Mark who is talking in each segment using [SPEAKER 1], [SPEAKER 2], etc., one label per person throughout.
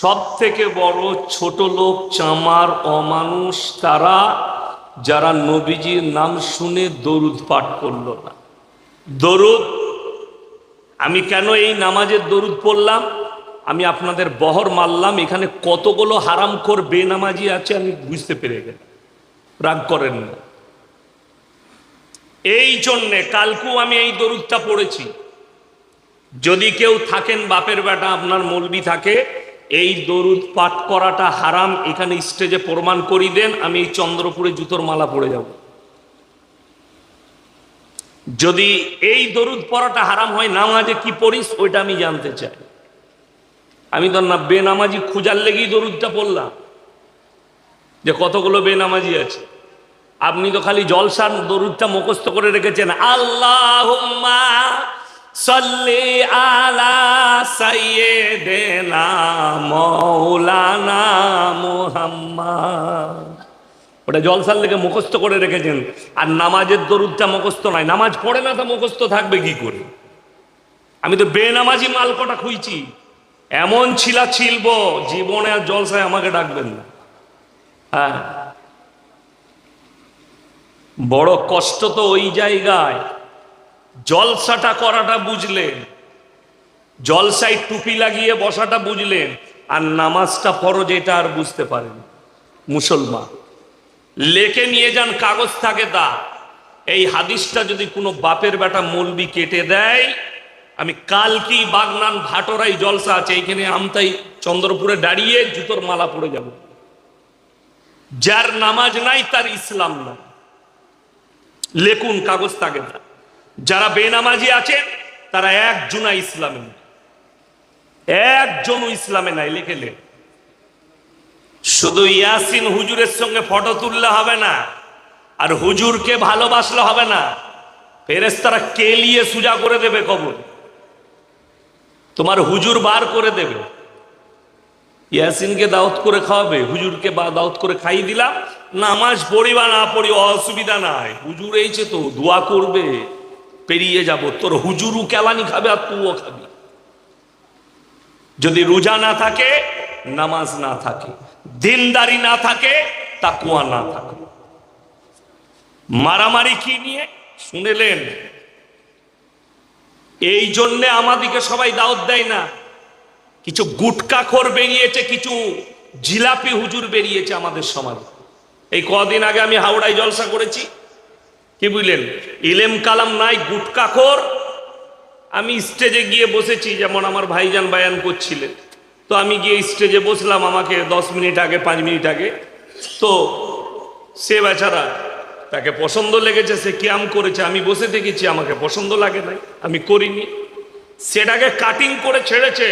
[SPEAKER 1] সব থেকে বড় ছোট লোক, চামার অমানুষ, তারা যারা নবীজির নাম শুনে দরুদ পাঠ করল না। দরুদ, আমি কেন এই নামাজের দরুদ পড়লাম? আমি আপনাদের বহর মারলাম, এখানে কতগুলো হারাম কর বেনামাজি আছে আমি বুঝতে পেরে গেলাম। রাগ করেন না। এই জন্যে কালকেও আমি এই দরুদটা পড়েছি। যদি কেউ থাকেন, বাপের বেটা, আপনার মলবি থাকে এই দরুদ পাঠ করাটা হারাম, এখানে স্টেজে প্রমাণ করি দেন, আমি এই চন্দ্রপুরে জুতোর মালা পড়ে যাব। যদি এই দরুদ পড়াটা হারাম হয়, নামাজে কি পড়িস, ওইটা আমি জানতে চাই। আমি তো না, বেনামাজি খুঁজার লেগেই দরুদটা পড়লাম। যে কতগুলো বেনামাজি আছে। আপনি তো খালি জলসার দরুদটা মুখস্থ করে রেখেছেন। আল্লাহ সাল্লি আলা সাইয়ে সাইয়্যিদিনা মাওলানা মুহাম্মদ। ওটা জলসার লেগে মুখস্থ করে রেখেছেন। আর নামাজের দরুদটা মুখস্থ নয়। নামাজ পড়ে না তা মুখস্থ থাকবে কি করে? আমি তো বেনামাজি মাল কটা খুঁজছি এমন ছিলা ছিলব, জীবনে আর জলসায় আমাকে ডাকবেন না। হ্যাঁ। বড় কষ্ট তো ওই জায়গায়। জলসাটা করাটা বুঝলেন। জলসায় টুপি লাগিয়ে বসাটা বুঝলেন। আর নামাজটা ফরজ, এটা আর বুঝতে পারেন। মুসলমান, লেখে নিয়ে যান, কাগজ থাকে তা এই হাদিসটা যদি কোনো বাপের বেটা মলবি কেটে দেয়, আমি কালকেই বাগনান ভাটোরাই জলসা আছে, এইখানে আমতাই চন্দ্রপুরে দাঁড়িয়ে জুতোর মালা পড়ে যাব। যার নামাজ নাই, তার ইসলাম নাই। লেখুন, কাগজ থাকে না যারা বেনামাজি আছেন, তারা একজনা ইসলামে নাই একজনও ইসলামে নাই, লিখে লেখ। শুধু ইয়াসিন হুজুরের সঙ্গে ফটো তুললে হবে না, আর হুজুরকে ভালোবাসলে হবে না। ফেরেস্তারা কেলিয়ে সুজা করে দেবে কবর। তোমার হুজুর বার করে দেবে। ইয়াসিনকে দাওয়াত করে খাওয়াবে, হুজুরকে বা দাওয়াত করে খাইয়ে দিলাম। নামাজ পড়ি বা না পড়ি অসুবিধা নাই। হুজুর এইছে তো, দোয়া করবে। পেরিয়ে যাব। তোর হুজুরও কেলানি খাবে আর তুইও খাবি। যদি রোজা না থাকে, নামাজ না থাকে, দিনদারি না থাকে তাকুয়া না থাকে। মারামারি কি নিয়ে? শুনেলেন? এই জন্যে আমাদিকে সবাই দাওয়াত দেয় না। কিছু গুটকাখোর বেরিয়েছে, কিছু জিলাপি হুজুর বেরিয়েছে আমাদের সমাজ। এই কদিন আগে আমি হাওড়ায় জলসা করেছি। কি বুঝলেন? ইলেম কালাম নাই গুটকাখোর আমি স্টেজে গিয়ে বসেছি, যেমন আমার ভাইজান বায়ান করছিলেন। তো আমি গিয়ে স্টেজে বসলাম আমাকে দশ মিনিট আগে, পাঁচ মিনিট আগে। তো সে বেচারা তাকে পছন্দ লেগেছে, সে ক্যাম করেছে। আমি বসে দেখেছি, আমাকে পছন্দ লাগে নাই, আমি করিনি। সেটাকে কাটিং করে ছেড়েছে।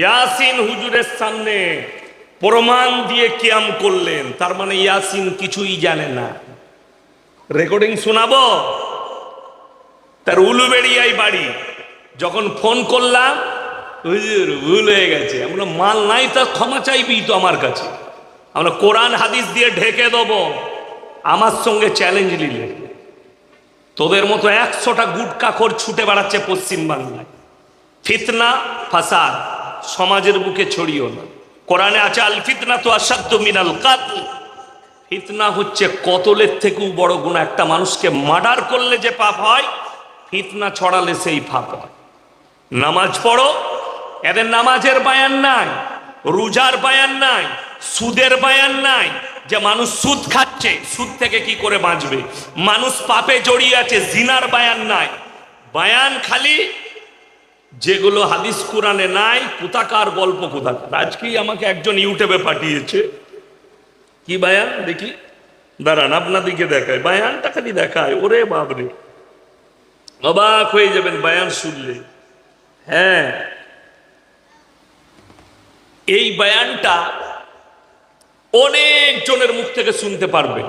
[SPEAKER 1] ইয়াসিন হুজুরের সামনে প্রমাণ দিয়ে ক্যাম করলেন। তার মানে ইয়াসিন কিছুই জানে না। রেকর্ডিং শোনাবো? তার উলু উলুবেড়িয়াই বাড়ি। যখন ফোন করলাম, হুজুর, ভুল হয়ে গেছে। আমরা মাল নাই তা ক্ষমা চাইবি তো আমার কাছে। আমরা কোরআন হাদিস দিয়ে ঢেকে দেবো। আমার সঙ্গে চ্যালেঞ্জ নিলে। তোদের মতো একশোটা গুটকাখোর ছুটে বেড়াচ্ছে পশ্চিম বাংলায়। ফিতনা, ফাসাদ। সমাজের বুকে ছড়িও না। কোরআনে আছে, আল ফিতনা তো আসাধ্য মিনাল কাতল। ফিতনা হচ্ছে কতলের থেকেও বড় গুণ। একটা মানুষকে মার্ডার করলে যে পাপ হয়, ফিতনা ছড়ালে সেই পাপ হয়। নামাজ পড়ো, এদের নামাজের বায়ান নাই, রোজার বায়ান নাই, সুদের বায়ান নাই। যে মানুষ সুদ খাচ্ছে, সুদ থেকে কি করে বাঁচবে? মানুষ পাপে জড়িয়ে আছে, জিনার বায়ান নাই। বায়ান খালি যেগুলো হাদিস কোরআনে নাই, কোথাকার গল্প কোথাকার? আজকেই আমাকে একজন ইউটিউবে পাঠিয়েছে কি বায়ান? দেখি। দাঁড়ান আপনাদিকে দেখায় বায়ানটা খালি দেখায় ওরে বাবরে অবাক হয়ে যাবেন বায়ান শুনলে। হ্যাঁ। এই বায়ানটা অনেক জনের মুখ থেকে শুনতে পারবে।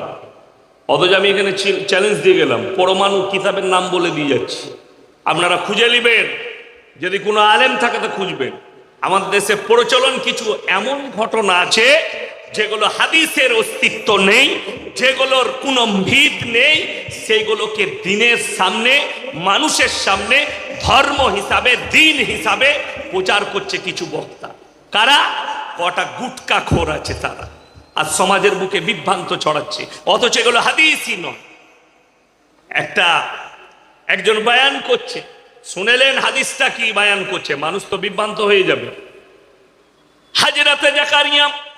[SPEAKER 1] অথচ আমি এখানে চ্যালেঞ্জ দিয়ে গেলাম। পরমাণু কিতাবের নাম বলে দিয়ে যাচ্ছি। আপনারা খুঁজে নেবেন। যদি কোনো আলেম থাকে তো খুঁজবেন। আমাদের দেশে প্রচলন কিছু এমন ঘটনা আছে যেগুলো হাদিসের অস্তিত্ব নেই, যেগুলোর কোনো ভিত নেই, সেইগুলোকে দিনের সামনে, মানুষের সামনে, ধর্ম হিসাবে, দিন হিসাবে প্রচার করছে কিছু বক্তা। কারা? কটা গুটকা খোর আছে তারা। আর সমাজের বুকে বিভ্রান্ত ছড়াচ্ছে। অথচ এগুলো হাদিসই নয়। একটা, একজন বায়ান করছে। শুনেলেন হাদিসটা কি বায়ান করছে? মানুষ তো বিভ্রান্ত হয়ে যাবে। হাজরাতে জাকারিয়া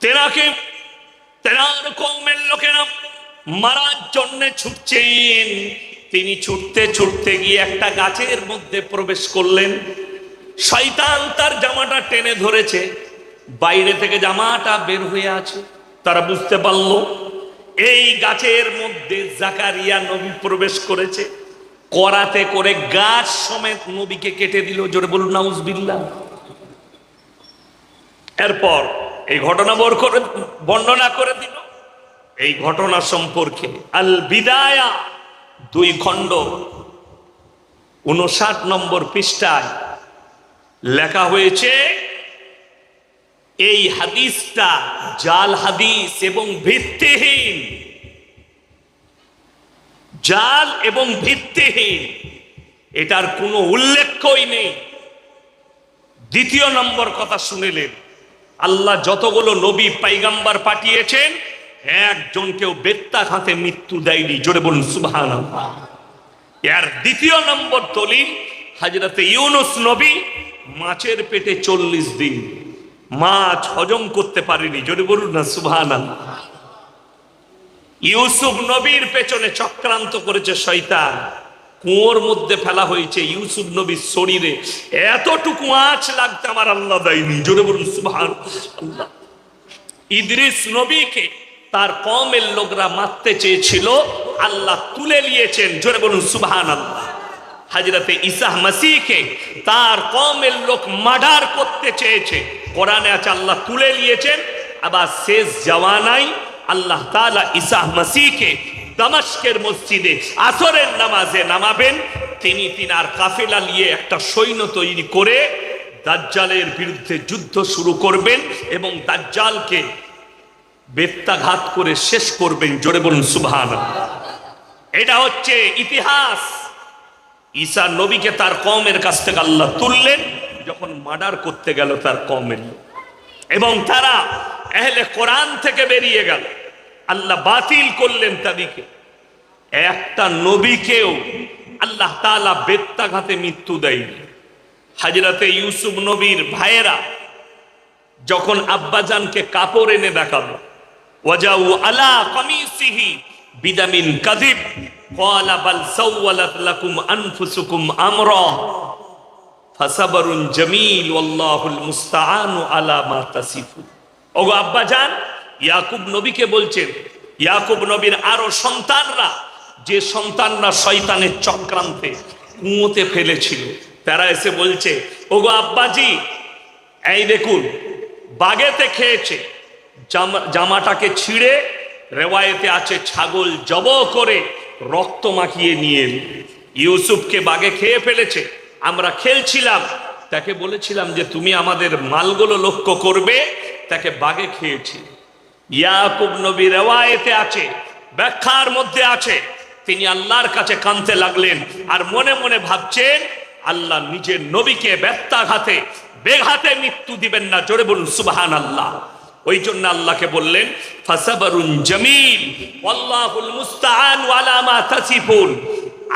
[SPEAKER 1] তেনাকে তেনার কৌমের লোকেরা মারার জন্য ছুটছেন তিনি ছুটতে ছুটতে গিয়ে একটা গাছের মধ্যে প্রবেশ করলেন শয়তান তার জামাটা টেনে ধরেছে বাইরে থেকে জামাটা বের হয়ে আছে তারা বুঝতে পারল এই গাছের মধ্যে জাকারিয়া নবী প্রবেশ করেছে করাতে করে গাছ সমেত নবীকে কেটে দিল, জোরে বলুন, নাউজবিল্লাহ। এরপর এই ঘটনা বর করে বর্ণনা করে দিল। এই ঘটনা সম্পর্কে আল বিদায়া দুই খণ্ড উনষাট নম্বর পৃষ্ঠায় লেখা হয়েছে, এই হাদিসটা জাল হাদিস এবং ভিত্তিহীন। জাল এবং ভিত্তিহীন, এটার কোনো উল্লেখই নেই। দ্বিতীয় নম্বর কথা শুনিলেন। আল্লাহ যতগুলো নবী পাইগাম্বার পাঠিয়েছেন, একজনকেও বেত্তা হাতে মৃত্যু দেয়নি। জোরে বলুন সুবহান এর দ্বিতীয় নম্বর দলিল হাজরতে ইউনুস নবী মাছের পেটে চল্লিশ দিন মাছ হজম করতে পারেনি। জোরে বলুন না সুবহান ইউসুফ নবীর পেছনে চক্রান্ত করেছে শয়তান। কুয়োর মধ্যে ফেলা হয়েছে ইউসুফ নবীর শরীরে। এতটুকু আঁচ লাগতে আমার আল্লাহ দেয়নি। জোরে বলুন সুবহান আল্লাহ ইদ্রিস নবীকে তার কমের লোকরা মারতে চেয়েছিল, আল্লাহ তুলে নিয়েছেন। জোরে বলুন সুবহান আল্লাহ হাজরতে ইসাহ মাসিকে তার কমের লোক মার্ডার করতে চেয়েছে। কোরআনে আছে, আল্লাহ তুলে নিয়েছেন, আবার শেষ জওয়ানাই আল্লাহ তাআলা ইসাহ মাসিকে দামাস্কের মসজিদে আসরের নামাজে নামাবেন। তিনি তিনার কাফেলা নিয়ে একটা সৈন্য তৈরি করে দাজ্জালের বিরুদ্ধে যুদ্ধ শুরু করবেন এবং দাজ্জালকে বেত্যাঘাত করে শেষ করবেন। জোরে বলুন সুবহান এটা হচ্ছে ইতিহাস। ঈসা নবীকে তার কমের কাছ থেকে আল্লাহ তুললেন, যখন মার্ডার করতে গেল তার কমের এবং তারা এহলে কোরআন থেকে বেরিয়ে গেল। আল্লাহ বাতিল করলেন তাদেরকে। একটা নবীকেও আল্লাহ তালা বেত্যাঘাতে মৃত্যু দেয়নি। হাজরাতে ইউসুফ নবীর ভাইয়েরা যখন আব্বাজানকে কাপড় এনে দেখাল, ওয়াজাউ আলা কামিসিহি বিদামিন কাযিব, ক্বালা বাল সাওয়ালাত লাকুম আনফুসুকুম আমরা, ফাসাবরুন জামিল, ওয়াল্লাহুল মুস্তাআনু আলা মা তাসিফুন। ওগো আব্বাজান ইয়াকুব নবীকে বলছেন, ইয়াকুব নবীর আরও সন্তানরা, যে সন্তানরা শয়তানের চক্রান্তে কুঁয়োতে ফেলেছিল, তারা এসে বলছে, ওগো আব্বাজি, এই দেখুন, বাগেতে খেয়েছে, জামা- জামাটাকে ছিঁড়ে রেওয়ায়েতে আছে ছাগল জব করে রক্ত মাখিয়ে নিয়ে। ইউসুফকে বাগে খেয়ে ফেলেছে, আমরা খেলছিলাম, তাকে বলেছিলাম যে, তুমি আমাদের মালগুলো লক্ষ্য করবে, তাকে বাগে খেয়েছি ইয়াকুব নবী রেওয়ায়েতে আছে, ব্যাখ্যার মধ্যে আছে। তিনি আল্লাহর কাছে কানতে লাগলেন আর মনে মনে ভাবছেন, আল্লাহ নিজের নবীকে ব্যত্যাঘাতে, বেঘাতে মৃত্যু দিবেন না, জোরে বলুন সুবাহান আল্লাহ ওই জন্য আল্লাহকে বললেন, ফাসাবারুন জামিল আল্লাহুল মুস্তাআন ওয়ালা মা তাসিফুন।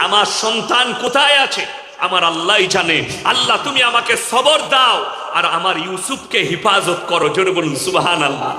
[SPEAKER 1] আমার সন্তান কোথায় আছে? আমার আল্লাহই জানে। আল্লাহ, তুমি আমাকে সবর দাও আর আমার ইউসুফকে হিফাজত করো, জোরে বলুন সুবহান আল্লাহ